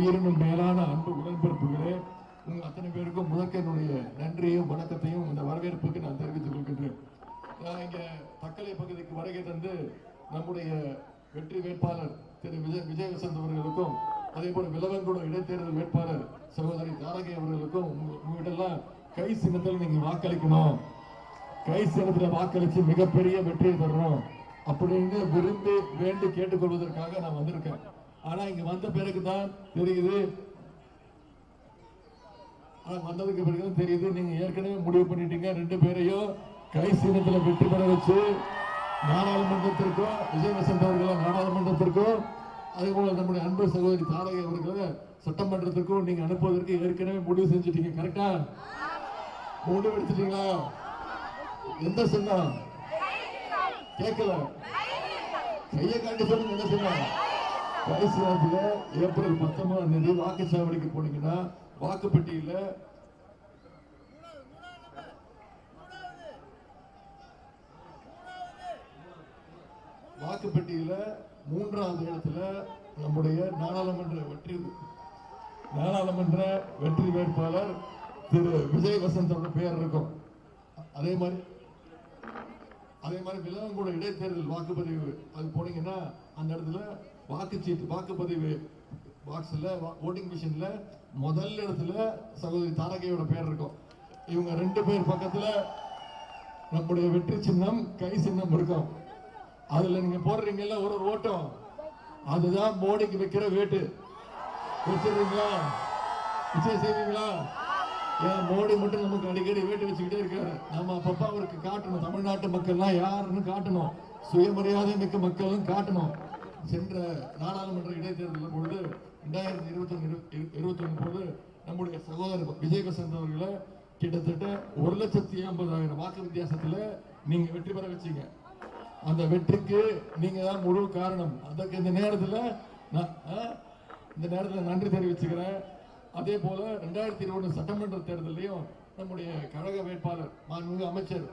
உயிரினும் மேலான அன்பு உடன்பிறப்புகளே உங்கள் அத்தனை பேருக்கும் முதற்க என்னுடைய நன்றியும் வணக்கத்தையும் இந்த வரவேற்புக்கு நான் தெரிவித்துக் கொள்கின்றேன். நான் இங்க தக்கலை பகுதிக்கு வருகை தந்து நம்முடைய வெற்றி வேட்பாளர் திரு விஜய் விஜயவசந்த் அவர்களுக்கும் அதே போல விலவங்குடம் இடைத்தேர்தல் வேட்பாளர் சகோதரி தாரகை அவர்களுக்கும் உங்க- உங்ககிட்டலாம் கை சின்னத்தில் நீங்க வாக்களிக்கணும். கை சின்னத்துல வாக்களிச்சு மிகப்பெரிய வெற்றியை தரணும். அப்படின்னு விரும்பி வேண்டி கேட்டுக்கொள்வதற்காக நான் வந்திருக்கேன். ஆனா இங்க வந்த பிறகு தான் தெரியுது. ஆனா வந்ததுக்கு பிறகு தான் தெரியுது. நீங்க ஏற்கனவே முடிவு பண்ணிட்டீங்க. ரெண்டு பேரையும் கை சின்னத்துல வெற்றி பெற வச்சு நாடாளுமன்றத்திற்கும் விஜயவசந்த் அவர்களை நாடாளுமன்றத்திற்கோ அதே போல நம்முடைய அன்பு சகோதரி தாரகை அவர்களை சட்டமன்றத்திற்கும் நீங்க அனுப்புவதற்கு ஏற்கனவே முடிவு செஞ்சுட்டீங்க. கரெக்டா? முடிவு எடுத்துட்டீங்களா? எந்த சின்னம்? கேட்கல. கையை காட்டி சொல்லுங்க என்ன சின்னம்? கடைசி ஏப்ரல் பத்தொன்பதாம் தேதி வாக்குச்சாவடிக்கு போனீங்கன்னா வாக்குப்பட்டியில் வாக்குப்பெட்டியில மூன்றாவது இடத்துல நம்முடைய நாடாளுமன்ற வெற்றி நாடாளுமன்ற வெற்றி வேட்பாளர் திரு விஜய் வசந்தோட பெயர் இருக்கும். அதே மாதிரி அதே மாதிரி விலங்கூட இடைத்தேர்தல் வாக்குப்பதிவு அது போனீங்கன்னா அந்த இடத்துல வாக்குச்சீட்டு வாக்குப்பதிவு பாக்ஸில் ஓட்டிங் மிஷினில் முதல் இடத்துல சகோதரி தாரகையோட பேர் இருக்கும். இவங்க ரெண்டு பேர் பக்கத்தில் நம்முடைய வெற்றி சின்னம் கை சின்னம் இருக்கும். அதில் நீங்கள் போடுறீங்கல்ல ஒரு ஒரு ஓட்டம். அதுதான் மோடிக்கு வைக்கிற வேட்டு. வச்சிருக்கீங்களா? விஜய் செய்வீங்களா? ஏன் மோடி மட்டும் நமக்கு அடிக்கடி வேட்டு வச்சுக்கிட்டே இருக்காரு. நம்ம அப்பப்போ அவருக்கு காட்டணும். தமிழ்நாட்டு மக்கள்லாம் யாருன்னு காட்டணும். சுயமரியாதை மிக்க மக்களும் காட்டணும். சென்ற நாடாளுமன்ற இடைத்தேர்தல் பொழுது ரெண்டாயிரத்தி இருபத்தி ஒன்று இருபத்தி ஒன்று போது நம்முடைய சகோதரர் விஜய் அவர்களை கிட்டத்தட்ட ஒரு லட்சத்தி ஐம்பதாயிரம் வாக்கு வித்தியாசத்தில் நீங்கள் வெற்றி பெற வச்சீங்க. அந்த வெற்றிக்கு நீங்கள் தான் முழு காரணம். அதற்கு இந்த நேரத்தில் நான் ஆ, இந்த நேரத்தில் நன்றி தெரிவிச்சுக்கிறேன். அதே போல் ரெண்டாயிரத்தி இருபது சட்டமன்ற தேர்தலையும் நம்முடைய கழக வேட்பாளர் மாண்புமிகு அமைச்சர்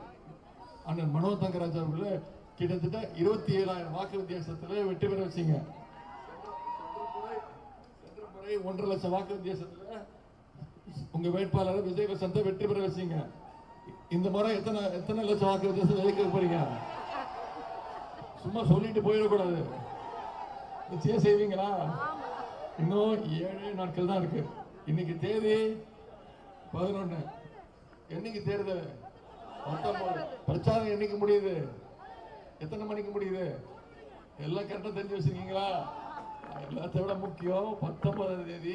அண்ணன் மனோ தங்கராஜ் அவர்களை கிட்டத்தட்ட இருபத்தி ஏழாயிரம் வாக்கு வித்தியாசத்துல வெற்றி பெற வச்சீங்க. ஒன்றரை லட்சம் வாக்கு வித்தியாசத்துல உங்க வேட்பாளர் விஜய் வசந்த வெற்றி பெற வச்சீங்க. இந்த முறை எத்தனை எத்தனை லட்சம் வாக்கு வித்தியாசம் ஜெயிக்க போறீங்க? சும்மா சொல்லிட்டு போயிடக்கூடாது. நிச்சயம் செய்வீங்களா? இன்னும் ஏழு நாட்கள் தான் இருக்கு. இன்னைக்கு தேதி பதினொன்னு. என்னைக்கு தேர்தல்? பத்தொன்பது. பிரச்சாரம் என்னைக்கு முடியுது? எத்தனை மணிக்கு முடியுது? எல்லாம் கரெக்டாக தெரிஞ்சு வச்சிருக்கீங்களா? எல்லாத்தை விட முக்கியம் பத்தொன்பதாம் தேதி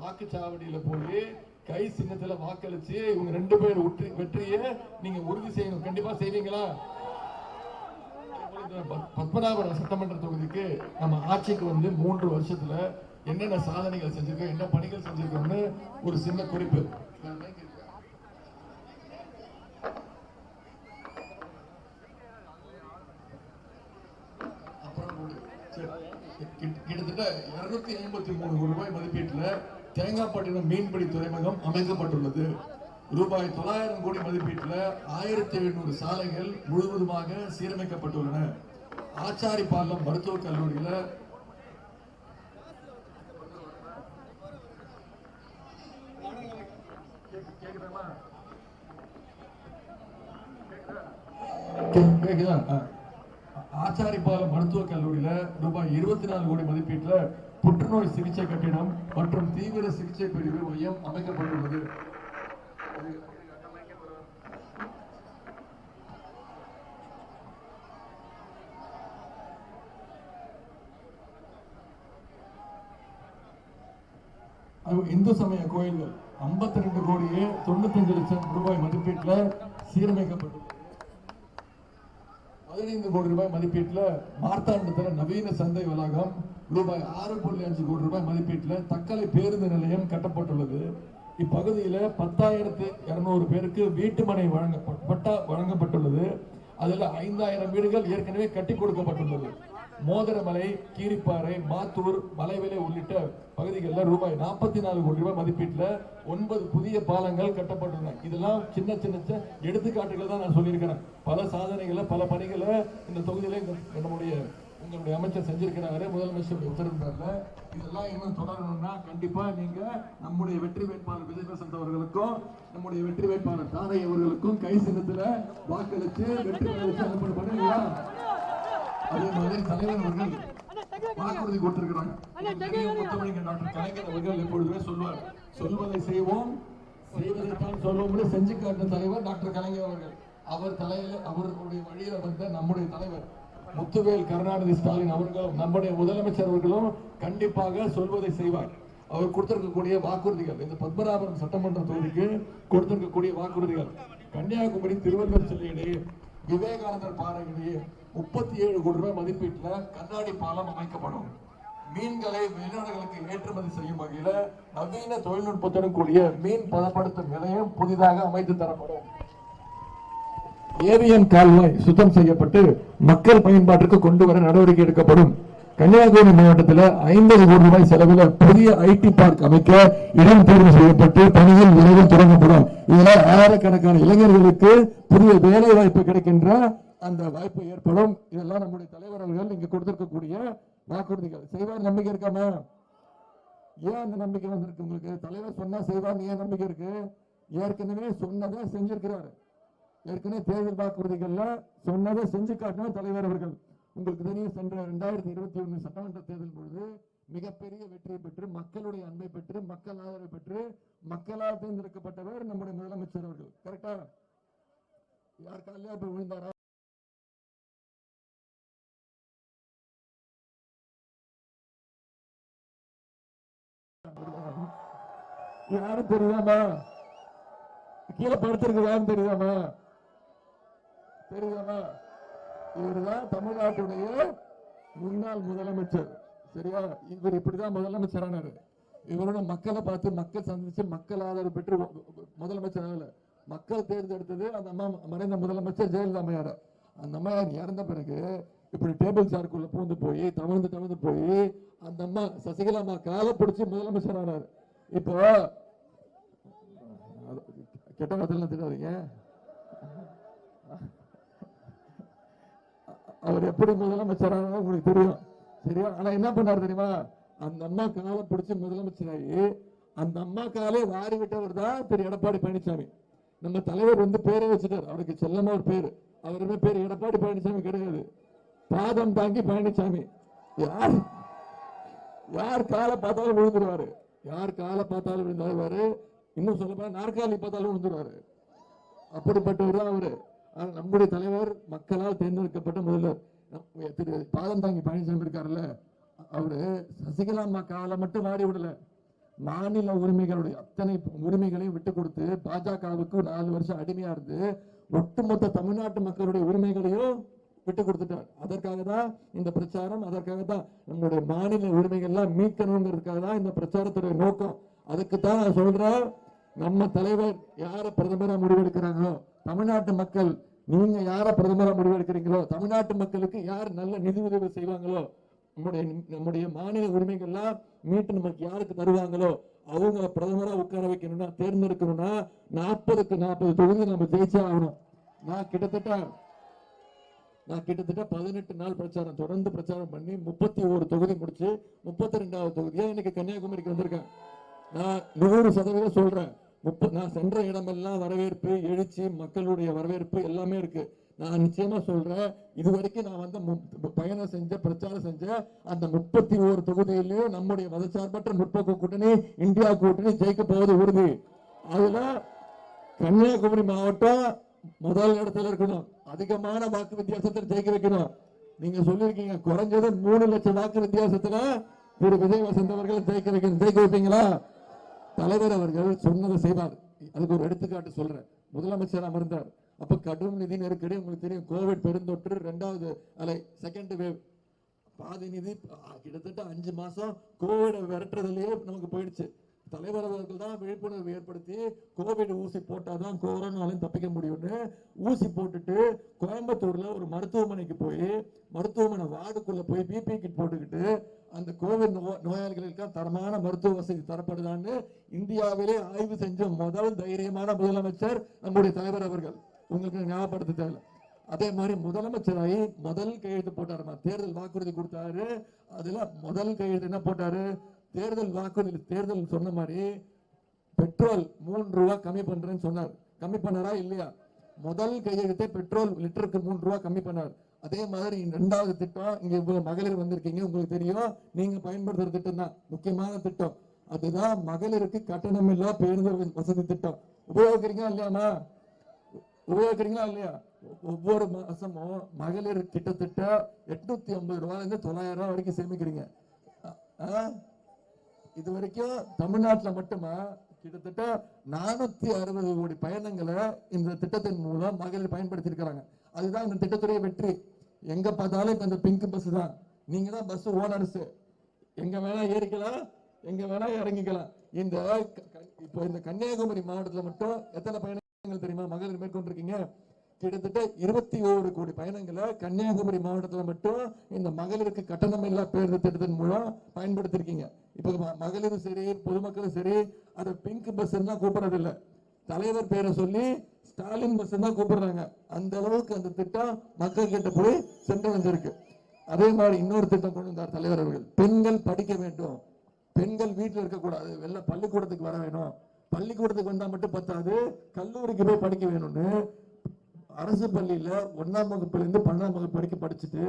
வாக்குச்சாவடியில் போய் கை சின்னத்துல வாக்களிச்சு இவங்க ரெண்டு பேர் வெற்றி வெற்றியை நீங்க உறுதி செய்யணும். கண்டிப்பா செய்வீங்களா? இந்த பத்மநாபபுரம் சட்டமன்ற தொகுதிக்கு நம்ம ஆட்சிக்கு வந்து மூன்று வருஷத்துல என்னென்ன சாதனைகள் செஞ்சிருக்கோம் என்ன பணிகள் செஞ்சிருக்கோம்னு ஒரு சின்ன குறிப்பு அப்புறம் ஒரு- சரி. கிட்ட- கிட்டத்தட்ட இருநூத்தி ஐம்பத்தி மூணு ரூபாய் மதிப்பீட்டில் தேங்காய்பட்டினம் மீன்பிடி துறைமுகம் அமைக்கப்பட்டுள்ளது. ரூபாய் தொள்ளாயிரம் கோடி மதிப்பீட்டுல ஆயிரத்தி எழுநூறு சாலைகள் முழுவதுமாக சீரமைக்கப்பட்டுள்ளன. ஆச்சாரிபாளையம் மருத்துவக் கல்லூரியில் கேக்குதா? மருத்துவக் கல்லூரியில ரூபாய் இருபத்தி நாலு கோடி மதிப்பீட்டுல புற்றுநோய் சிகிச்சை கட்டிடம் மற்றும் தீவிர சிகிச்சை பிரிவு மையம் அமைக்கப்பட்டுள்ளது. இந்து சமய கோயில்கள். 52 ரெண்டு கோடியே தொண்ணூத்தஞ்சு லட்சம் ரூபாய் மதிப்பீட்டுல சீரமைக்கப்பட்டுள்ளது. பதினைந்து கோடி ரூபாய் மதிப்பீட்டுல மார்த்தாண்டத்தில் நவீன சந்தை வளாகம் ரூபாய் ஆறு புள்ளி அஞ்சு கோடி ரூபாய் மதிப்பீட்டில் தக்கலை பேருந்து நிலையம் கட்டப்பட்டுள்ளது. இப்பகுதியில் பத்தாயிரத்து இரநூறு பேருக்கு வீட்டுமனை வழங்க பட்டா வழங்கப்பட்டுள்ளது. அதில் ஐந்தாயிரம் வீடுகள் ஏற்கனவே கட்டி கொடுக்கப்பட்டுள்ளது. மோதிரமலை கீரிப்பாறை மாத்தூர் மலைவிலை உள்ளிட்ட பகுதிகளில் ரூபாய் நாற்பத்தி நாலு கோடி ரூபாய் மதிப்பீட்டில் ஒன்பது புதிய பாலங்கள் கட்டப்பட்டுள்ளன. இதெல்லாம் சின்ன சின்ன சின்ன எடுத்துக்காட்டுகள் தான் நான் சொல்லியிருக்கிறேன். பல சாதனைகளை பல பணிகளை இந்த தொகுதியில நம்முடைய உங்களுடைய அமைச்சர் செஞ்சிருக்கிறாரு முதலமைச்சருடைய உத்தரவு பேர்ல இதெல்லாம் இன்னும் தொடரணும்னா கண்டிப்பா நீங்க நம்முடைய வெற்றி வேட்பாளர் விஜய் வசந்த் அவர்களுக்கும் நம்முடைய வெற்றி வேட்பாளர் தாரை அவர்களுக்கும் கை சின்னத்துல வாக்களித்து வெற்றி பெற அனுப்பணும் அதே மாதிரி தலைவர் அவர்கள் வாக்குறுதி கொடுத்திருக்கிறாங்க. டாக்டர் கலைஞர் அவர்கள் எப்பொழுதுமே சொல்வார் சொல்வதை செய்வோம் செய்வதைத்தான் சொல்லுவோம்னு செஞ்சு காட்டின தலைவர் டாக்டர் கலைஞர் அவர்கள். அவர் தலையில அவர்களுடைய வழியில வந்த நம்முடைய தலைவர். முத்துவேல் கருணாநிதி ஸ்டாலின் அவர்களும் நம்முடைய முதலமைச்சர் அவர்களும் கண்டிப்பாக சொல்வதை செய்வார். அவர் கொடுத்திருக்கக்கூடிய வாக்குறுதிகள் இந்த பத்மநாபபுரம் சட்டமன்ற தொகுதிக்கு கொடுத்திருக்கக்கூடிய வாக்குறுதிகள். கன்னியாகுமரி திருவள்ளுவர் சிலையிலேயே விவேகானந்தர் பாறையிலேயே முப்பத்தி ஏழு கோடி ரூபாய் மதிப்பீட்டுல கண்ணாடி பாலம் அமைக்கப்படும். மீன்களை வெளிநாடுகளுக்கு ஏற்றுமதி செய்யும் வகையில நவீன தொழில்நுட்பத்துடன் கூடிய மீன் பதப்படுத்தும் நிலையம் புதிதாக அமைத்து தரப்படும். ஏவியன் கால்வாய் சுத்தம் செய்யப்பட்டு மக்கள் பயன்பாட்டிற்கு கொண்டு வர நடவடிக்கை எடுக்கப்படும். கன்னியாகுமரி மாவட்டத்தில் ஐம்பது கோடி ரூபாய் செலவில் புதிய ஐடி பார்க் அமைக்க இடம் தேர்வு செய்யப்பட்டு பணியில் விரைவில் தொடங்கப்படும். இதனால் ஆயிரக்கணக்கான இளைஞர்களுக்கு புதிய வேலை வாய்ப்பு கிடைக்கின்ற அந்த வாய்ப்பு ஏற்படும். இதெல்லாம் நம்முடைய தலைவர் அவர்கள் இங்க கொடுத்திருக்கக்கூடிய வாக்குறுதிகள். செய்வார் நம்பிக்கை இருக்காமா ஏன் அந்த நம்பிக்கை வந்திருக்கு உங்களுக்கு? தலைவர் சொன்னா செய்வார் ஏன் நம்பிக்கை இருக்கு? ஏற்கனவே சொன்னதை செஞ்சிருக்கிறாரு. ஏற்கனவே தேர்தல் வாக்குறுதிகள்ல சொன்னதை செஞ்சு காட்டின தலைவர் அவர்கள். உங்களுக்கு தெரியும் சென்ற இரண்டாயிரத்தி இருபத்தி ஒன்று சட்டமன்ற தேர்தல் பொழுது மிகப்பெரிய வெற்றியை பெற்று மக்களுடைய அன்பை பெற்று மக்கள் ஆதரவை பெற்று மக்களால் தேர்ந்தெடுக்கப்பட்டவர் நம்முடைய முதலமைச்சர் அவர்கள். கரெக்டா யார் காலையா போய் விழுந்தாரா? யாரும் தெரியாமா? கீழே படுத்திருக்கு யாரும் தெரியாமா? தெரியாமா இவர்தான் தமிழ்நாட்டுடைய முன்னாள் முதலமைச்சர். சரியா? இவர் இப்படிதான் முதலமைச்சர் ஆனாரு இவரோட மக்களை பார்த்து மக்கள் சந்திச்சு மக்கள் ஆதரவு பெற்று முதலமைச்சர் ஆகல. மக்கள் தேர்ந்தெடுத்தது அந்த அம்மா மறைந்த முதலமைச்சர் ஜெயலலிதா அம்மையார். அந்த அம்மையார் இறந்த பிறகு இப்படி டேபிள் சாருக்குள்ள பூந்து போய் தவழ்ந்து தவழ்ந்து போய் அந்த அம்மா சசிகலா அம்மா காலை பிடிச்சி முதலமைச்சர் ஆனார். இப்போ அது- கெட்ட வார்த்தைலாம் தெரியாதீங்க. அவர் எப்படி முதலமைச்சராக உங்களுக்கு தெரியும். சரியா? ஆனா என்ன பண்ணாரு தெரியுமா? அந்த அம்மா காலை பிடிச்சி முதலமைச்சராகி அந்த அம்மா காலே வாரி விட்டவர் தான் திரு. எடப்பாடி பழனிசாமி நம்ம தலைவர் வந்து பேரை வச்சுட்டார். அவருக்கு செல்லமா ஒரு பேர். அவருமே பேர் எடப்பாடி பழனிசாமி கிடையாது. பாதம் தாங்கி பழனிசாமி யார்? யார் காலை பார்த்தாலும் விழுந்துருவாரு? யார் காலை பார்த்தாலும் விழுந்துருவாரு இன்னும் சொல்ல போனா நாற்காலி பார்த்தாலும் விழுந்துருவாரு. அப்படிப்பட்டவர் தான் அவரு. நம்முடைய தலைவர் மக்களால் தேர்ந்தெடுக்கப்பட்ட முதல்வர் திரு பாதம் தாங்கி பழனிசாமி இருக்காருல்ல அவரு சசிகலா அம்மா காலை மட்டும் வாடி விடல. மாநில உரிமைகளுடைய அத்தனை உரிமைகளையும் விட்டு கொடுத்து பாஜகவுக்கு நாலு வருஷம் அடிமையா இருந்து ஒட்டுமொத்த தமிழ்நாட்டு மக்களுடைய உரிமைகளையும் விட்டு கொடுத்துட்டார். அதற்காக தான் இந்த பிரச்சாரம் அதற்காக தான் நம்மளுடைய மாநில உரிமைகள்லாம் மீட்கணுங்கிறதுக்காக தான் இந்த பிரச்சாரத்துடைய நோக்கம். அதுக்கு தான் நான் சொல்றேன் நம்ம தலைவர் யார பிரதமரா முடிவெடுக்கிறாங்களோ தமிழ்நாட்டு மக்கள் நீங்க யார பிரதமரா முடிவெடுக்கிறீங்களோ தமிழ்நாட்டு மக்களுக்கு யார் நல்ல நிதி உதவி செய்வாங்களோ நம்முடைய நம்முடைய மாநில உரிமைகள்லாம் மீட்டு நமக்கு யாருக்கு தருவாங்களோ அவங்க பிரதமரா உட்கார வைக்கணும்னா தேர்ந்தெடுக்கணும்னா நாற்பதுக்கு நாற்பது தொகுதி நம்ம ஜெயிச்சே ஆகணும். நான் கிட்டத்தட்ட நான் கிட்டத்தட்ட பதினெட்டு நாள் பிரச்சாரம் தொடர்ந்து பிரச்சாரம் பண்ணி முப்பத்தி ஒரு தொகுதி முடிச்சு முப்பத்தி ரெண்டாவது தொகுதியா இன்னைக்கு கன்னியாகுமரிக்கு வந்திருக்கேன். நான் நூறு சதவீதம் சொல்றேன். முப்ப நான் சென்ற இடமெல்லாம் வரவேற்பு எழுச்சி மக்களுடைய வரவேற்பு எல்லாமே இருக்கு. நான் நிச்சயமா சொல்றேன் இது வரைக்கும் நான் வந்து பயணம் செஞ்ச பிரச்சாரம் செஞ்ச அந்த முப்பத்தி ஓரு தொகுதியிலையும் நம்முடைய மதச்சார்பற்ற முற்போக்கு கூட்டணி இந்தியா கூட்டணி ஜெயிக்க போவது உறுதி. அதுல கன்னியாகுமரி மாவட்டம் முதல் இடத்துல இருக்கணும். அதிகமான வாக்கு வித்தியாசத்தில் ஜெயிக்க வைக்கணும். நீங்க சொல்லியிருக்கீங்க குறைஞ்சது மூணு லட்சம் வாக்கு வித்தியாசத்துல திரு. விஜய் வசந்த் அவர்கள் ஜெயிக்க வைக்கணும். ஜெயிக்க வைப்பீங்களா? தலைவர் அவர்கள் சொன்னதை செய்வார் அதுக்கு ஒரு எடுத்துக்காட்டு சொல்றேன். முதலமைச்சர் அமர்ந்தார். அப்ப கடும் நிதி நெருக்கடி உங்களுக்கு தெரியும் கோவிட் பெருந்தொற்று ரெண்டாவது அலை செகண்ட் வேவ் பாதி நிதி கிட்டத்தட்ட அஞ்சு மாசம் கோவிட விரட்டுறதுலயே நமக்கு போயிடுச்சு. தலைவர் அவர்கள் தான் விழிப்புணர்வு ஏற்படுத்தி கோவிட் ஊசி போட்டாதான் கொரோனாலையும் தப்பிக்க முடியும்னு ஊசி போட்டுட்டு கோயம்புத்தூர்ல ஒரு மருத்துவமனைக்கு போய் மருத்துவமனை வார்டுக்குள்ள போய் பிபி கிட் போட்டுக்கிட்டு அந்த கோவிட் நோ- நோயாளிகளுக்கு தரமான மருத்துவ வசதி தரப்படுதான்னு இந்தியாவிலே ஆய்வு செஞ்ச முதல் தைரியமான முதலமைச்சர் நம்முடைய தலைவர் அவர்கள். உங்களுக்கு ஞாபகப்படுத்த தேவை அதே மாதிரி முதலமைச்சராகி முதல் கையெழுத்து போட்டாருமா தேர்தல் வாக்குறுதி கொடுத்தாரு. அதில் முதல் கையெழுத்து என்ன போட்டாரு? தேர்தல் வாக்குறுதி தேர்தல் சொன்ன மாதிரி பெட்ரோல் மூன்று ரூபா கம்மி பண்ணுறேன்னு சொன்னார். கம்மி பண்ணாரா இல்லையா? முதல் கையெழுத்தே பெட்ரோல் லிட்டருக்கு மூன்று ரூபா கம்மி பண்ணார். அதே மாதிரி இரண்டாவது திட்டம் இங்க இவ்வளவு மகளிர் வந்திருக்கீங்க உங்களுக்கு தெரியும் நீங்க பயன்படுத்துற திட்டம் தான் முக்கியமான திட்டம். அதுதான் மகளிருக்கு கட்டணமில்லா பேருந்து வசதி திட்டம். உபயோகிக்கிறீங்களா இல்லையாமா உபயோகிக்கிறீங்களா இல்லையா? ஒவ்வொரு மாசமும் மகளிர் கிட்டத்தட்ட எட்நூத்தி ஐம்பது ரூபாயில இருந்து தொள்ளாயிரம் ரூபாய் வரைக்கும் சேமிக்கிறீங்க. ஆ? இது வரைக்கும் தமிழ்நாட்டுல மட்டுமா? கிட்டத்தட்ட நானூத்தி அறுபது கோடி பயணங்களை இந்த திட்டத்தின் மூலம் மகளிர் பயன்படுத்தி இருக்கிறாங்க அதுதான் இந்த திட்டத்துடைய வெற்றி. எங்க பார்த்தாலும் இப்ப இந்த பிங்க் பஸ் தான். நீங்க தான் பஸ் ஓனர்ஸ். எங்க வேணா ஏறிக்கலாம் எங்க வேணா இறங்கிக்கலாம். இந்த இப்போ இந்த கன்னியாகுமரி மாவட்டத்துல மட்டும் எத்தனை பயணங்கள் தெரியுமா? மகளிர் மேற்கொண்டிருக்கீங்க. கிட்டத்தட்ட இருபத்தி ஓரு கோடி பயணங்களை கன்னியாகுமரி மாவட்டத்தில் மட்டும் இந்த மகளிருக்கு கட்டணம் இல்லா பேருந்து திட்டத்தின் மூலம் பயன்படுத்திருக்கீங்க. இப்போ மகளிரும் சரி பொதுமக்களும் சரி அதை பிங்க் பஸ் தான் கூப்பிடறதில்லை. தலைவர் பேரை சொல்லி ஸ்டாலின் பஸ் தான் கூப்பிடுறாங்க. அந்த அளவுக்கு அந்த திட்டம் மக்கள் கிட்ட போய் சென்றடைஞ்சிருக்கு. அதே மாதிரி இன்னொரு திட்டம் கொண்டு வந்தார் தலைவர் அவர்கள். பெண்கள் படிக்க வேண்டும். பெண்கள் வீட்டில் இருக்கக்கூடாது. வெளில பள்ளிக்கூடத்துக்கு வர வேணும். பள்ளிக்கூடத்துக்கு வந்தால் மட்டும் பத்தாது. கல்லூரிக்கு போய் படிக்க வேணும்னு அரசு பள்ளியில ஒன்றாம் வகுப்புலேருந்து பன்னெண்டாம் வகுப்பு வரைக்கும் படிச்சுட்டு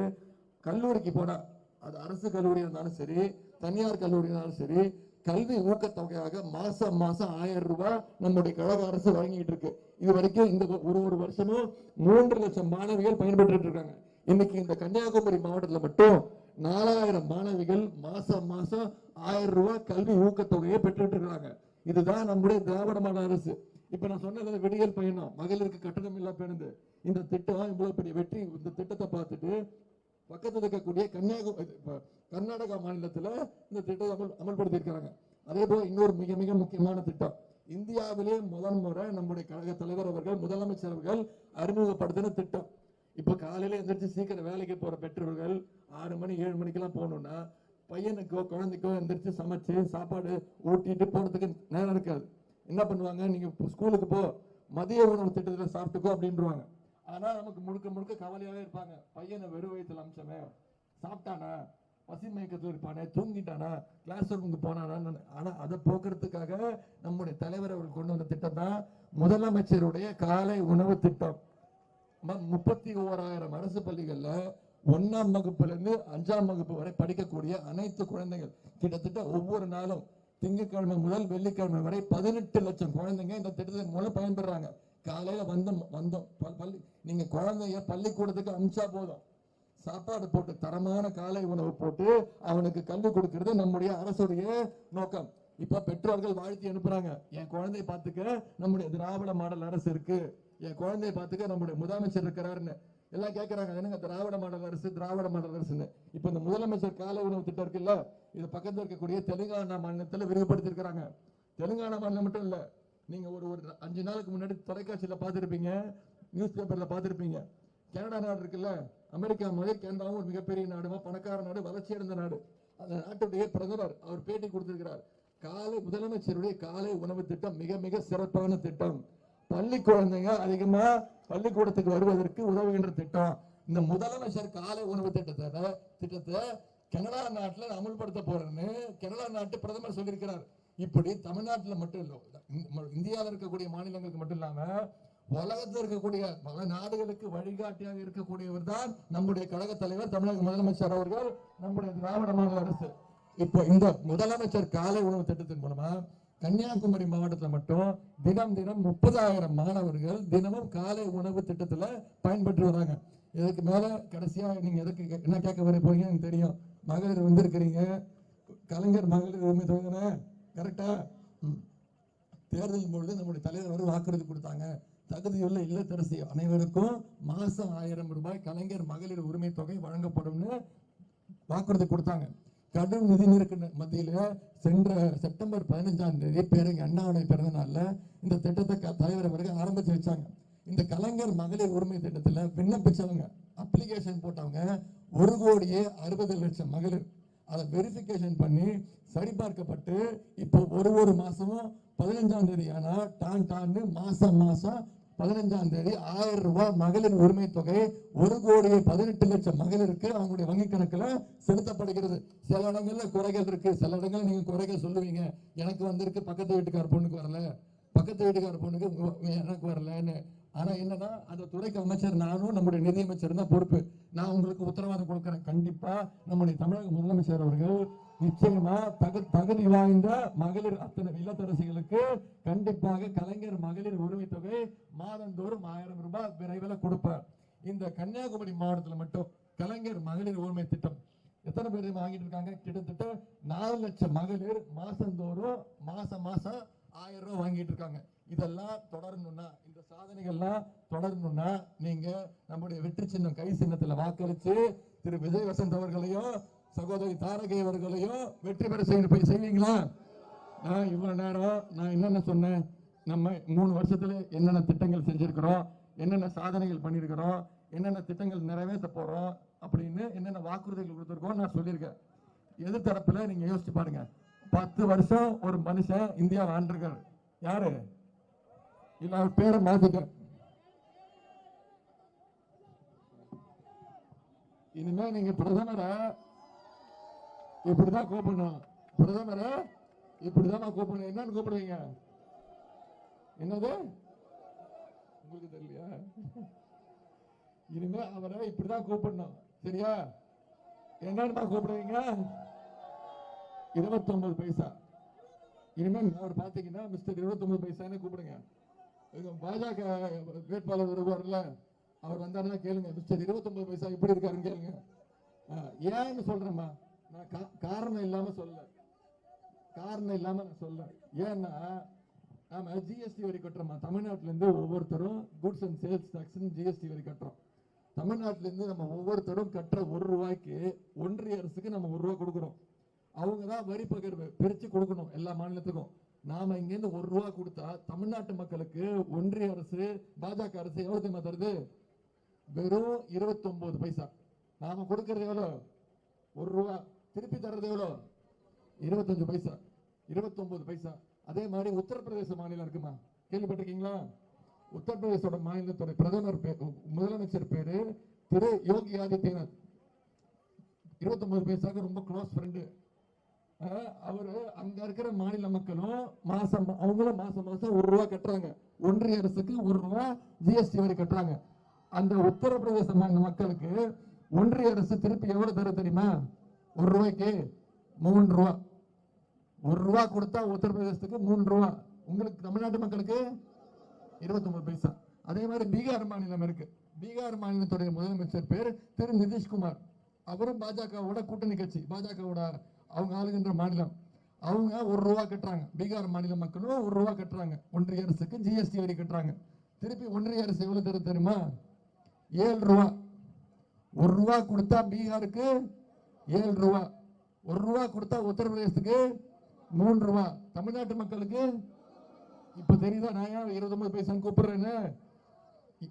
கல்லூரிக்கு போனால் அது அரசு கல்லூரி இருந்தாலும் சரி தனியார் கல்லூரி இருந்தாலும் சரி கல்வி ஊக்கத்தொகையாக மாசம் மாசம் ஆயிரம் ரூபாய் நம்முடைய கழக அரசு வழங்கிட்டு இருக்கு. இது வரைக்கும் இந்த ஒரு ஒரு வருஷமும் மூன்று லட்சம் மாணவிகள் பயன்பெற்றுட்டு இருக்காங்க. இன்னைக்கு இந்த கன்னியாகுமரி மாவட்டத்தில் மட்டும் நாலாயிரம் மாணவிகள் மாசம் மாசம் ஆயிரம் ரூபாய் கல்வி ஊக்கத்தொகையை பெற்றுட்டு இருக்காங்க. இதுதான் நம்முடைய திராவிட அரசு. இப்ப நான் சொன்னது விடியல் பயணம். மகளிருக்கு கட்டணம் இல்லா பேருந்து இந்த திட்டம் இவ்வளவு பெரிய வெற்றி இந்த திட்டத்தை பார்த்துட்டு பக்கத்தில் இருக்கக்கூடிய கன்னியாகுமரி கர்நாடகா மாநிலத்தில் இந்த திட்டத்தை அமல் அமல்படுத்திருக்கிறாங்க அதே போல இன்னொரு மிக மிக முக்கியமான திட்டம். இந்தியாவிலே முதல் முறை நம்முடைய கழக தலைவர் அவர்கள் முதலமைச்சர் அவர்கள் அறிமுகப்படுத்தின திட்டம். இப்ப காலையில எந்திரிச்சு சீக்கிரம் வேலைக்கு போற பெற்றோர்கள் ஆறு மணி ஏழு மணிக்கெல்லாம் போகணும்னா பையனுக்கோ குழந்தைக்கோ எந்திரிச்சு சமைச்சு சாப்பாடு ஊட்டிட்டு போறதுக்கு நேரம் இருக்காது. என்ன பண்ணுவாங்க? நீங்கள் ஸ்கூலுக்கு போ மதிய உணவு திட்டத்தில் சாப்பிட்டுக்கோ அப்படின்றவாங்க. ஆனால் நமக்கு முழுக்க முழுக்க கவலையாகவே இருப்பாங்க. பையனை வெறும் வயிற்றுல அமிச்சமே சாப்பிட்டானா? பசி மயக்கத்தில் இருப்பானே. தூங்கிட்டானா? கிளாஸ் ரூமுக்கு போனானா ஆனால் அதை போக்குறதுக்காக நம்முடைய தலைவர் அவர்கள் கொண்டு வந்த திட்டம் தான் முதலமைச்சருடைய காலை உணவு திட்டம். ம- முப்பத்தி ஓராயிரம் அரசு பள்ளிகளில் ஒன்றாம் வகுப்புலேருந்து அஞ்சாம் வகுப்பு வரை படிக்கக்கூடிய அனைத்து குழந்தைகள். கிட்டத்தட்ட ஒவ்வொரு நாளும் திங்கட்கிழமை முதல் வெள்ளிக்கிழமை வரை பதினெட்டு லட்சம் குழந்தைங்க இந்த திட்டத்தின் மூலம் பயன்பெறாங்க. காலையில் வந்தோம் வந்தோம். பள்ளி நீங்கள் குழந்தைய பள்ளிக்கூடத்துக்கு அனுப்பிச்சா போதும். சாப்பாடு போட்டு தரமான காலை உணவு போட்டு அவனுக்கு கல்வி கொடுக்கறது நம்முடைய அரசுடைய நோக்கம். இப்போ பெற்றோர்கள் வாழ்த்தி அனுப்புறாங்க. என் குழந்தையை பார்த்துக்க நம்முடைய திராவிட மாடல் அரசு இருக்கு. என் குழந்தைய பார்த்துக்க நம்முடைய முதலமைச்சர் இருக்கிறாருன்னு. எல்லாம் கேட்கறாங்க என்னங்க திராவிட மாடல் அரசு திராவிட மாடல் அரசுன்னு. இப்ப இந்த முதலமைச்சர் காலை உணவு திட்டம் இருக்குல்ல இது பக்கத்தில் இருக்கக்கூடிய தெலுங்கானா மாநிலத்தில் விரிவுபடுத்தியிருக்கிறாங்க தெலுங்கானா மாநிலம் மட்டும் இல்ல நீங்க ஒரு ஒரு அஞ்சு நாளுக்கு முன்னாடி தொலைக்காட்சியில் பார்த்துருப்பீங்க நியூஸ் பேப்பர்ல பார்த்துருப்பீங்க. கனடா நாடு இருக்குல்ல அமெரிக்கா மாதிரி கனடாவும் ஒரு மிகப்பெரிய நாடுமா பணக்கார நாடு வளர்ச்சி அடைந்த நாடு. அந்த நாட்டுடைய பிரதமர் அவர் பேட்டி கொடுத்திருக்கிறார். காலை முதலமைச்சருடைய காலை உணவு திட்டம் மிக மிக சிறப்பான திட்டம். பள்ளி குழந்தைங்க அதிகமா பள்ளிக்கூடத்துக்கு வருவதற்கு உதவுகின்ற திட்டம். இந்த முதலமைச்சர் காலை உணவு திட்டத்தை திட்டத்தை கனடா நாட்டில் அமல்படுத்த போறேன்னு கனடா நாட்டு பிரதமர் சொல்லியிருக்கிறார். இப்படி தமிழ்நாட்டில் மட்டும் இல்லை இந்தியாவில் இருக்கக்கூடிய மாநிலங்களுக்கு மட்டும் இல்லாம உலகத்தில் இருக்கக்கூடிய பல நாடுகளுக்கு வழிகாட்டியாக இருக்கக்கூடியவர் தான் நம்முடைய கழக தலைவர் தமிழக முதலமைச்சர் அவர்கள் நம்முடைய திராவிட மாநில அரசு. இப்போ இந்த முதலமைச்சர் காலை உணவு திட்டத்தின் மூலமா கன்னியாகுமரி மாவட்டத்தில் மட்டும் தினம் தினம் முப்பதாயிரம் மாணவர்கள் தினமும் காலை உணவு திட்டத்தில் பயன்பெற்று வராங்க. இதுக்கு மேலே கடைசியாக நீங்கள் எதுக்கு கே- என்ன கேட்க வர போறீங்க எனக்கு தெரியும். மகளிர் வந்திருக்கிறீங்க. கலைஞர் மகளிர் உரிமை தொகுதின கரெக்டாக தேர்தல் பொழுது நம்முடைய தலைவர் வந்து வாக்குறுதி கொடுத்தாங்க. தகுதியுள்ள இல்லத்தரசி அனைவருக்கும் மாதம் ஆயிரம் ரூபாய் கலைஞர் மகளிர் உரிமை தொகை வழங்கப்படும்னு வாக்குறுதி கொடுத்தாங்க. கடும் நிதி நெருக்க மத்தியில் சென்ற செப்டம்பர் பதினஞ்சாம் தேதி பேருங்க அண்ணாவுடைய பிறந்த நாளில் இந்த திட்டத்தை க- தலைவர் அவர்கள் ஆரம்பிச்சு வச்சாங்க. இந்த கலைஞர் மகளிர் உரிமை திட்டத்தில் விண்ணப்பிச்சவங்க அப்ளிகேஷன் போட்டவங்க ஒரு கோடியே அறுபது லட்சம் மகளிர். அதை வெரிஃபிகேஷன் பண்ணி சரிபார்க்கப்பட்டு இப்போ ஒரு ஒரு மாதமும் பதினஞ்சாம் தேதி ஆனால் டான் டான்னு மாதம் மாதம் பதினஞ்சாம் தேதி ஆயிரம் ரூபாய் மகளிர் உரிமை தொகை ஒரு கோடியே பதினெட்டு லட்சம் மகளிருக்கு. அவங்களுடைய வங்கி கணக்குல செலுத்தப்படுகிறது. சில இடங்கள்ல குறைகள் இருக்கு. சில இடங்கள்ல நீங்க குறைகள் சொல்லுவீங்க. எனக்கு வந்திருக்கு பக்கத்து வீட்டுக்கார பொண்ணுக்கு வரல. பக்கத்து வீட்டுக்கார பொண்ணுக்கு எனக்கு வரலன்னு. ஆனா என்னன்னா அந்த துறைக்கு அமைச்சர் நானும் நம்முடைய நிதியமைச்சர் தான் பொறுப்பு. நான் உங்களுக்கு உத்தரவாதம் கொடுக்குறேன். கண்டிப்பா நம்முடைய தமிழக முதலமைச்சர் அவர்கள் நிச்சயமா தகு தகுதி வாய்ந்த மகளிர் அத்தனை இல்லத்தரசிகளுக்கு கண்டிப்பாக கலைஞர் மகளிர் உரிமை தொகை மாதந்தோறும் ஆயிரம் ரூபாய் விரைவில் கொடுப்பார். இந்த கன்னியாகுமரி மாவட்டத்தில் மட்டும் கலைஞர் மகளிர் உரிமை திட்டம் எத்தனை பேர் வாங்கிட்டு இருக்காங்க? கிட்டத்தட்ட நாலு லட்சம் மகளிர் மாசந்தோறும் மாசம் மாசம் ஆயிரம் ரூபாய் வாங்கிட்டு இருக்காங்க. இதெல்லாம் தொடரணும்னா இந்த சாதனைகள்லாம் தொடரணும்னா நீங்க நம்முடைய வெற்றி சின்னம் கை சின்னத்துல வாக்களிச்சு திரு. விஜய் வசந்த் அவர்களையும் சகோதரி தாரகை அவர்களையும் வெற்றி பெற செய்ய போய் செய்வீங்களா? நான் இவ்வளோ நேரம் நான் என்னென்ன சொன்னேன்? நம்ம மூணு வருஷத்தில் என்னென்ன திட்டங்கள் செஞ்சுருக்கிறோம்? என்னென்ன சாதனைகள் பண்ணியிருக்கிறோம் என்னென்ன திட்டங்கள் நிறைவேற்ற போகிறோம் அப்படின்னு என்னென்ன வாக்குறுதிகள் கொடுத்துருக்கோம் நான் சொல்லியிருக்கேன். எதிர்த்தரப்பில் நீங்கள் யோசிச்சு பாருங்கள் பத்து வருஷம் ஒரு மனுஷன் இந்தியா ஆண்டிருக்காரு. யாரு? இல்லை அவர் பேரை மாத்திட்டேன். இனிமேல் நீங்கள் பிரதமரை இப்படிதான் கூப்பிடணும். பிரதமரை இப்படிதான் கூப்பிடணும். என்னன்னு கூப்பிடுவீங்க என்னது? உங்களுக்கு தெரியலையா? இனிமே அவரை இப்படிதான் கூப்பிடணும். சரியா? என்னன்னு கூப்பிடுவீங்க இருபத்தொன்பது பைசா. இனிமேல் அவர் பார்த்தீங்கன்னா மிஸ்டர் இருபத்தொன்பது பைசான்னு கூப்பிடுங்க. பாஜக வேட்பாளர் வருவார்ல அவர் வந்தாருன்னா கேளுங்க. மிஸ்டர் இருபத்தொன்பது பைசா எப்படி இருக்காருன்னு கேளுங்க. ஏன்னு சொல்றேம்மா. நான் காரணம் இல்லாம சொல்ல. காரணம் இல்லாம நான் சொல்ல. ஏன்னா நாம ஜிஎஸ்டி வரி கட்டுறோமா? தமிழ்நாட்டுல இருந்து ஒவ்வொருத்தரும் goods and sales tax GST வரி கட்டுறோம். தமிழ்நாட்டுல இருந்து நம்ம ஒவ்வொருத்தரும் கட்டுற ஒரு ரூபாய்க்கு ஒன்றிய அரசுக்கு நம்ம ஒரு ரூபா கொடுக்குறோம். அவங்க தான் வரி பகிர்வு பிரிச்சு கொடுக்கணும் எல்லா மாநிலத்துக்கும். நாம இங்கேருந்து ஒரு ரூபா கொடுத்தா தமிழ்நாட்டு மக்களுக்கு ஒன்றிய அரசு பாஜக அரசு எவ்வளவு தெரியுமா தருது? வெறும் 29 பைசா. நாம கொடுக்கறது எவ்வளோ ஒரு ரூபா. திருப்பி தர்றது எவ்வளோ? இருபத்தஞ்சு பைசா. இருபத்தொம்பது பைசா. அதே மாதிரி உத்தரப்பிரதேச மாநிலம் இருக்குமா? கேள்விப்பட்டிருக்கீங்களா? உத்தரப்பிரதேசோட மாநிலத்தோட பிரதமர் முதலமைச்சர் பேரு திரு யோகி ஆதித்யநாத். இருபத்தொன்பது பைசாக்கு ரொம்ப க்ளோஸ் ஃப்ரெண்டு அவர் அங்க இருக்கிற மாநில மக்களும் மாசம் அவங்களும் மாசம் மாசம் ஒரு ரூபா கட்டுறாங்க. ஒன்றிய அரசுக்கு ஒரு ரூபா ஜிஎஸ்டி வரி கட்டுறாங்க. அந்த உத்தரப்பிரதேச மாநில மக்களுக்கு ஒன்றிய அரசு திருப்பி எவ்வளவு தர தெரியுமா? ஒரு ரூபாய்க்கு மூணு ரூபா. ஒரு ரூபா கொடுத்தா உத்தரப்பிரதேசத்துக்கு மூணு ரூபா. உங்களுக்கு தமிழ்நாட்டு மக்களுக்கு இருபத்தொம்பது பைசா. அதே மாதிரி பீகார் மாநிலம் இருக்கு. பீகார் மாநிலத்துடைய முதலமைச்சர் பேர் திரு நிதிஷ்குமார். அவரும் பாஜகவோட கூட்டணி கட்சி பாஜகவோட அவங்க ஆளுகின்ற மாநிலம். அவங்க ஒரு ரூபா கட்டுறாங்க. பீகார் மாநில மக்களும் ஒரு ரூபா கட்டுறாங்க. ஒன்றிய அரசுக்கு ஜிஎஸ்டி வரி கட்டுறாங்க. திருப்பி ஒன்றிய அரசு எவ்வளோ தர தெரியுமா? ஏழு ரூபா. ஒரு ரூபா கொடுத்தா பீகாருக்கு ஏழு ரூபா. ஒரு ரூபா கொடுத்தா உத்தரப்பிரதேசத்துக்கு மூணு ரூபா. தமிழ்நாட்டு மக்களுக்கு? இப்ப தெரியுதா? நான் ஏன் இருபத்தொன்பது பைசான்னு கூப்பிடுறேன்னு?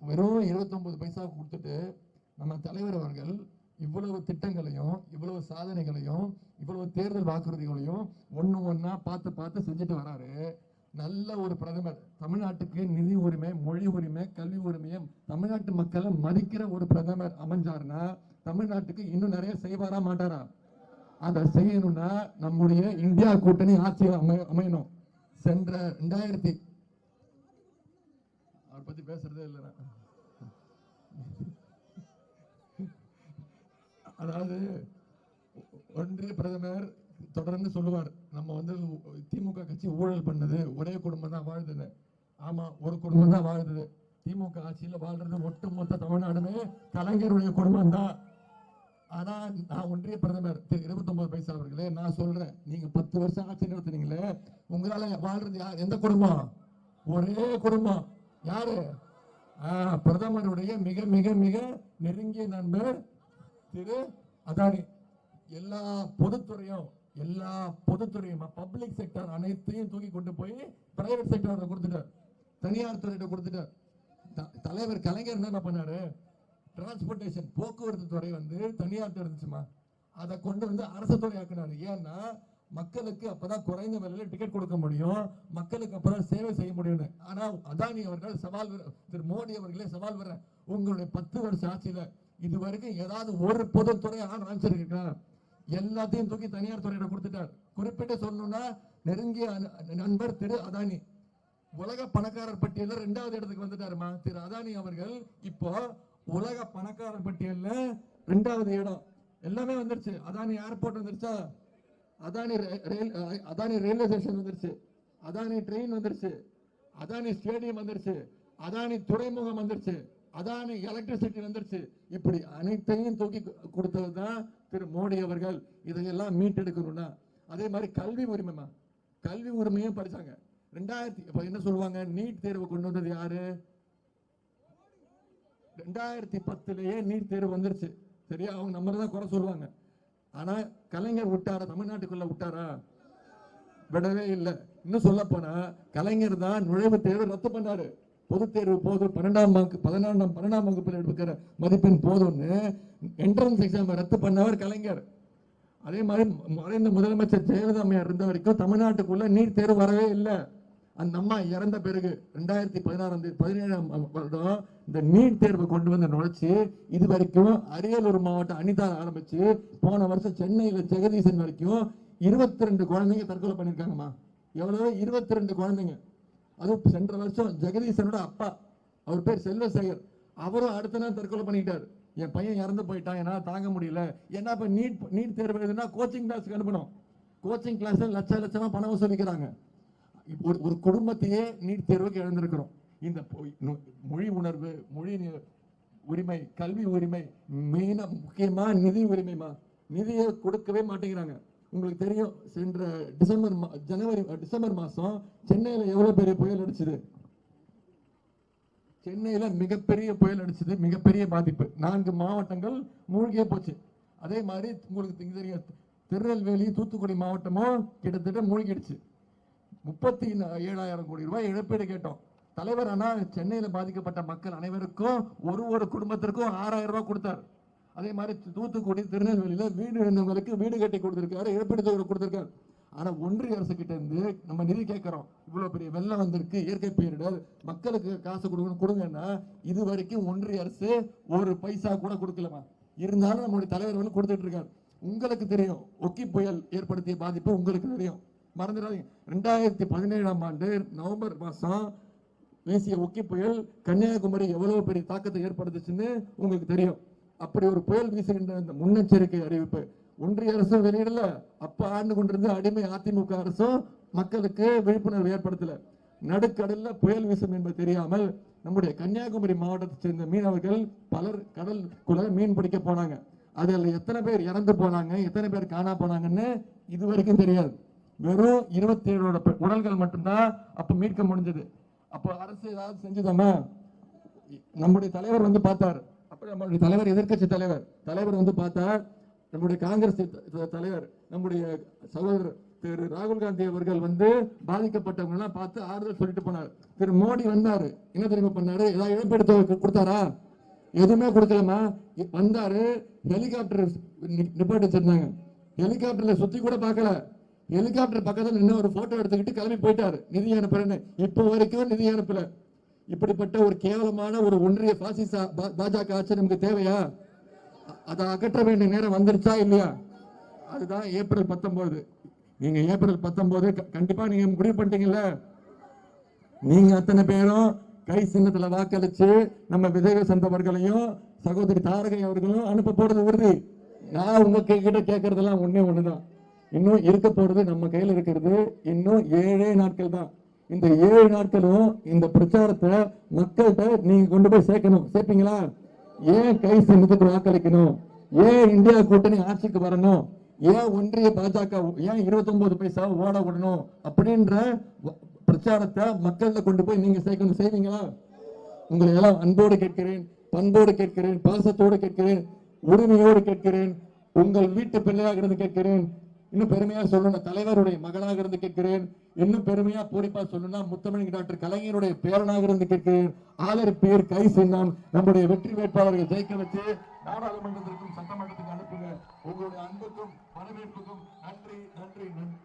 வெறும் இருபத்தொன்பது பைசா கொடுத்துட்டு நம்ம தலைவர் அவர்கள் இவ்வளவு திட்டங்களையும் இவ்வளவு சாதனைகளையும் இவ்வளவு தேர்தல் வாக்குறுதிகளையும் ஒன்று ஒன்றா பார்த்து பார்த்து செஞ்சுட்டு வராரு. நல்ல ஒரு பிரதமர். தமிழ்நாட்டுக்கு நிதி உரிமை மொழி உரிமை கல்வி உரிமையும் தமிழ்நாட்டு மக்களை மதிக்கிற ஒரு பிரதமர் அமைஞ்சாருன்னா தமிழ்நாட்டுக்கு இன்னும் நிறைய செய்வாரா மாட்டாரா? அதை செய்யணும்னா நம்முடைய இந்தியா கூட்டணி ஆட்சியில் அமை அமையணும். சென்ற ரெண்டாயிரத்தி அவரை பத்தி பேசுறதே இல்லை நான். அதாவது ஒன்றிய பிரதமர் தொடர்ந்து சொல்லுவார் நம்ம வந்து திமுக கட்சி ஊழல் பண்ணது ஒரே குடும்பம் தான் வாழ்ந்தது. ஆமா ஒரு குடும்பம் தான் வாழ்ந்தது. திமுக ஆட்சியில் வாழ்றது ஒட்டுமொத்த தமிழ்நாடுமே கலைஞருடைய குடும்பம் தான். ஆனா நான் ஒன்றிய பிரதமர் திரு. இருபத்தொன்பது பைசா அவர்களே நான் சொல்றேன். நீங்க பத்து வருஷம் ஆட்சி நடத்துனீங்களே உங்களால வாழ்றது யார்? எந்த குடும்பம்? ஒரே குடும்பம். யாரு? பிரதமருடைய மிக மிக மிக நெருங்கிய நண்பர் திரு. அதானி. எல்லா பொதுத்துறையும் எல்லா பொதுத்துறையும் பப்ளிக் செக்டர் அனைத்தையும் தூக்கி கொண்டு போய் பிரைவேட் செக்டர் கொடுத்துட்டார். தனியார் துறையிட்ட கொடுத்துட்டார். த- தலைவர் கலைஞர் என்ன பண்ணாரு? டிரான்ஸ்போர்ட்டேஷன் போக்குவரத்து துறை வந்து தனியார் இருந்துச்சுமா? அதை கொண்டு வந்து அரசு துறை ஆக்குனாரு. ஏன்னா மக்களுக்கு அப்பதான் குறைந்த விலையில டிக்கெட் கொடுக்க முடியும். மக்களுக்கு அப்பதான் சேவை செய்ய முடியும்னு. ஆனா அதானி அவர்கள் சவால் திரு மோடி அவர்களே சவால் வர உங்களுடைய பத்து வருஷம் ஆட்சியில இது வரைக்கும் ஏதாவது ஒரு பொதுத்துறை ஆண் அமைச்சிருக்கா எல்லாத்தையும் தூக்கி தனியார் துறையிட கொடுத்துட்டார். குறிப்பிட்டு சொல்லணும்னா நெருங்கிய நண்பர் திரு அதானி. உலக பணக்காரர் பட்டியலில் ரெண்டாவது இடத்துக்கு வந்துட்டாருமா? திரு அதானி அவர்கள் இப்போ உலக பணக்கார பட்டியலில் ரெண்டாவது இடம். எல்லாமே வந்துருச்சு. அதானி ஏர்போர்ட் வந்துருச்சா? Adani rail Adani railway station வந்துருச்சு. அதானி ட்ரெயின் வந்துருச்சு. அதானி ஸ்டேடியம் வந்துருச்சு. அதானி துறைமுகம் வந்துருச்சு. அதானி எலக்ட்ரிசிட்டி வந்துருச்சு. இப்படி அனைத்தையும் தூக்கி கொடுத்தது தான் திரு மோடி அவர்கள். இதையெல்லாம் மீட்டெடுக்கணும்னா. அதே மாதிரி கல்வி உரிமைமா கல்வி உரிமையும் படித்தாங்க ரெண்டாயிரத்தி இப்போ என்ன சொல்லுவாங்க? நீட் தேர்வு கொண்டு வந்தது யாரு? ரெண்டாயிரத்தி பத்துலேயே நீட் தேர்வு வந்துருச்சு? சரியா அவங்க நம்மளை தான் குறை சொல்லுவாங்க. ஆனால் கலைஞர் விட்டாரா? தமிழ்நாட்டுக்குள்ள விட்டாரா? விடவே இல்லை. இன்னும் சொல்ல கலைஞர் தான் நுழைவுத் தேர்வு ரத்து பண்ணாரு. பொதுத் தேர்வு போதும் பன்னெண்டாம் வகுப்பு பதினொன்றாம் பன்னெண்டாம் வகுப்பில் எடுக்கிற மதிப்பெண் போதும்னு என்ட்ரன்ஸ் எக்ஸாம் ரத்து பண்ணவர் கலைஞர். அதே மாதிரி மறைந்த முதலமைச்சர் ஜெயலலிதா அம்மையார் இருந்த வரைக்கும் தமிழ்நாட்டுக்குள்ள நீட் தேர்வு வரவே இல்லை. அந்த அம்மா இறந்த பிறகு ரெண்டாயிரத்தி பதினாறாம் தேதி பதினேழாம் வருடம் இந்த நீட் தேர்வு கொண்டு வந்து நுழைச்சு இது வரைக்கும் அரியலூர் மாவட்டம் அனிதா ஆரம்பிச்சு போன வருஷம் சென்னையில் ஜெகதீசன் வரைக்கும் இருபத்தி ரெண்டு குழந்தைங்க தற்கொலை பண்ணியிருக்காங்கம்மா. எவ்வளவு? இருபத்தி ரெண்டு குழந்தைங்க. அதுவும் சென்ற வருஷம் ஜெகதீசனோட அப்பா அவர் பேர் செல்வசேகர். அவரும் அடுத்த நாள் தற்கொலை பண்ணிக்கிட்டார் என் பையன் இறந்து போயிட்டான் என்னால் தாங்க முடியல. ஏன்னா இப்போ நீட் நீட் தேர்வு எழுதுனா கோச்சிங் கிளாஸுக்கு அனுப்பணும். கோச்சிங் கிளாஸில் லட்ச லட்சமாக பணம் வசூலிக்கிறாங்க. ஒரு ஒரு குடும்பத்தையே நீட் தேர்வுக்கு எழுந்திருக்கிறோம் இந்த மொழி உணர்வு மொழி உரிமை கல்வி உரிமை மெயினா முக்கியமா நிதி உரிமைமா? நிதியை கொடுக்கவே மாட்டேங்கிறாங்க. உங்களுக்கு தெரியும் சென்ற டிசம்பர் மா- ஜனவரி டிசம்பர் மாதம் சென்னையில் எவ்வளோ பெரிய புயல் அடிச்சது? சென்னையில் மிகப்பெரிய புயல் அடிச்சது மிகப்பெரிய பாதிப்பு. நான்கு மாவட்டங்கள் மூழ்கியே போச்சு. அதே மாதிரி உங்களுக்கு தெரியும் திருநெல்வேலி தூத்துக்குடி மாவட்டமும் கிட்டத்தட்ட மூழ்கிடுச்சு. முப்பத்தி ஏழாயிரம் கோடி ரூபாய் இழப்பீடு கேட்டோம். தலைவர் ஆனால் சென்னையில் பாதிக்கப்பட்ட மக்கள் அனைவருக்கும் ஒரு ஒரு குடும்பத்திற்கும் ஆறாயிரம் ரூபாய் கொடுத்தார். அதே மாதிரி தூத்துக்குடி திருநெல்வேலியில் வீடு இருந்தவங்களுக்கு வீடு கட்டி கொடுத்துருக்காரு இழப்பீடு தொகை கொடுத்துருக்காரு. ஆனால் ஒன்றிய அரசு கிட்ட இருந்து நம்ம நிதி கேட்குறோம். இவ்வளோ பெரிய வெள்ளம் வந்திருக்கு இயற்கை பேரிடர் மக்களுக்கு காசு கொடுக்கணும் கொடுங்கன்னா இது வரைக்கும் ஒன்றிய அரசு ஒரு பைசா கூட கொடுக்கலமா இருந்தாலும் நம்மளுடைய தலைவர் வந்து கொடுத்துட்டு இருக்காரு. உங்களுக்கு தெரியும் ஒக்கி புயல் ஏற்படுத்திய பாதிப்பு உங்களுக்கு தெரியும். மறந்துடாதீங்க. ரெண்டாயிரத்தி பதினேழாம் ஆண்டு நவம்பர் மாதம் வீசிய ஒக்கி புயல் கன்னியாகுமரி எவ்வளவு பெரிய தாக்கத்தை ஏற்படுத்துச்சுன்னு உங்களுக்கு தெரியும். அப்படி ஒரு புயல் வீசுகின்ற இந்த முன்னெச்சரிக்கை அறிவிப்பு. ஒன்றிய அரசும் வெளியிடல. அப்ப ஆண்டு கொண்டிருந்த அடிமை அதிமுக அரசும் மக்களுக்கு விழிப்புணர்வு ஏற்படுத்தல. நடுக்கடல்ல புயல் வீசும் என்பது தெரியாமல் நம்முடைய கன்னியாகுமரி மாவட்டத்தை சேர்ந்த மீனவர்கள் பலர் கடலுக்குள்ள மீன் பிடிக்க போனாங்க. அதில் எத்தனை பேர் இறந்து போனாங்க எத்தனை பேர் காணா போனாங்கன்னு இது வரைக்கும் தெரியாது. வெறும் இருபத்தி ஏழோட உடல்கள் மட்டும்தான் அப்போ மீட்க முடிஞ்சது. அப்போ அரசு ஏதாவது செஞ்சுதாமா? நம்முடைய தலைவர் வந்து பார்த்தார். அப்ப நம்மளுடைய தலைவர் எதிர்க்கட்சி தலைவர். தலைவர் வந்து பார்த்தார். நம்முடைய காங்கிரஸ் தலைவர் நம்முடைய சகோதரர் திரு ராகுல் காந்தி அவர்கள் வந்து பாதிக்கப்பட்டவங்கலாம் பார்த்து ஆறுதல் சொல்லிட்டு போனார். திரு மோடி வந்தாரு. என்ன தெரியுமா பண்ணாரு? ஏதாவது இழப்பீடு கொடுத்தாரா? எதுவுமே கொடுக்கலமா வந்தாரு. ஹெலிகாப்டர் நி- நிப்பாட்டி வச்சிருந்தாங்க ஹெலிகாப்டர்ல சுத்தி கூட பார்க்கல. ஹெலிகாப்டர் பக்கத்தில் நின்று ஒரு ஃபோட்டோ எடுத்துக்கிட்டு கிளம்பி போயிட்டாரு. நிதி அனுப்புறேன்னு. இப்போ வரைக்கும் நிதி அனுப்பல. இப்படிப்பட்ட ஒரு கேவலமான ஒரு ஒன்றிய பாசிச பா- பாஜக ஆட்சி நமக்கு தேவையா? அதை அகற்ற வேண்டிய நேரம் வந்துருச்சா இல்லையா? அதுதான் ஏப்ரல் பத்தொன்பது நீங்க ஏப்ரல் பத்தொன்பது க- கண்டிப்பா நீங்க முடிவு பண்ணிட்டீங்கல்ல? நீங்க அத்தனை பேரும் கை சின்னத்துல வாக்களிச்சு நம்ம விஜய சந்தவர்களையும் சகோதரி தாரகை அவர்களும் அனுப்ப போறது உறுதி. நான் உங்க கிட்ட கேட்கறதெல்லாம் ஒன்னே ஒண்ணுதான். இன்னும் இருக்க போறது நம்ம கையில் இருக்கிறது இன்னும் ஏழே நாட்கள் தான். இந்த ஏழு நாட்களும் இந்த பிரச்சாரத்தை மக்கள்கிட்ட நீங்க கொண்டு போய் சேர்க்கணும். சேர்ப்பீங்களா? ஏன் கை சின்னத்துக்கு வாக்களிக்கணும்? ஏன் இந்தியா கூட்டணி ஆட்சிக்கு வரணும்? ஏன் ஒன்றிய பாஜக ஏன் 29 பைசா ஓட விடணும்? அப்படின்ற பிரச்சாரத்தை மக்கள்கிட்ட கொண்டு போய் நீங்க சேர்க்கணும். செய்வீங்களா? உங்களை எல்லாம் அன்போடு கேட்கிறேன் பண்போடு கேட்கிறேன் பாசத்தோடு கேட்கிறேன் உரிமையோடு கேட்கிறேன் உங்கள் வீட்டு பிள்ளையாக இருந்து கேட்கிறேன் இன்னும் பெருமையா சொல்லணும் தலைவருடைய மகனாக இருந்து கேட்கிறேன். இன்னும் பெருமையா பூரிப்பா சொல்லணும்னா முத்தமிழ் டாக்டர் கலைஞருடைய பேரனாக இருந்து கேட்கிறேன். ஆதரவு பேர் கை சின்னம் நம்முடைய வெற்றி வேட்பாளர்கள் ஜெயிக்க வச்சு நாடாளுமன்றத்திற்கும் சட்டமன்றத்துக்கும் அனுப்புங்க உங்களுடைய அன்புக்கும் வரவேற்புக்கும் நன்றி நன்றி நன்றி.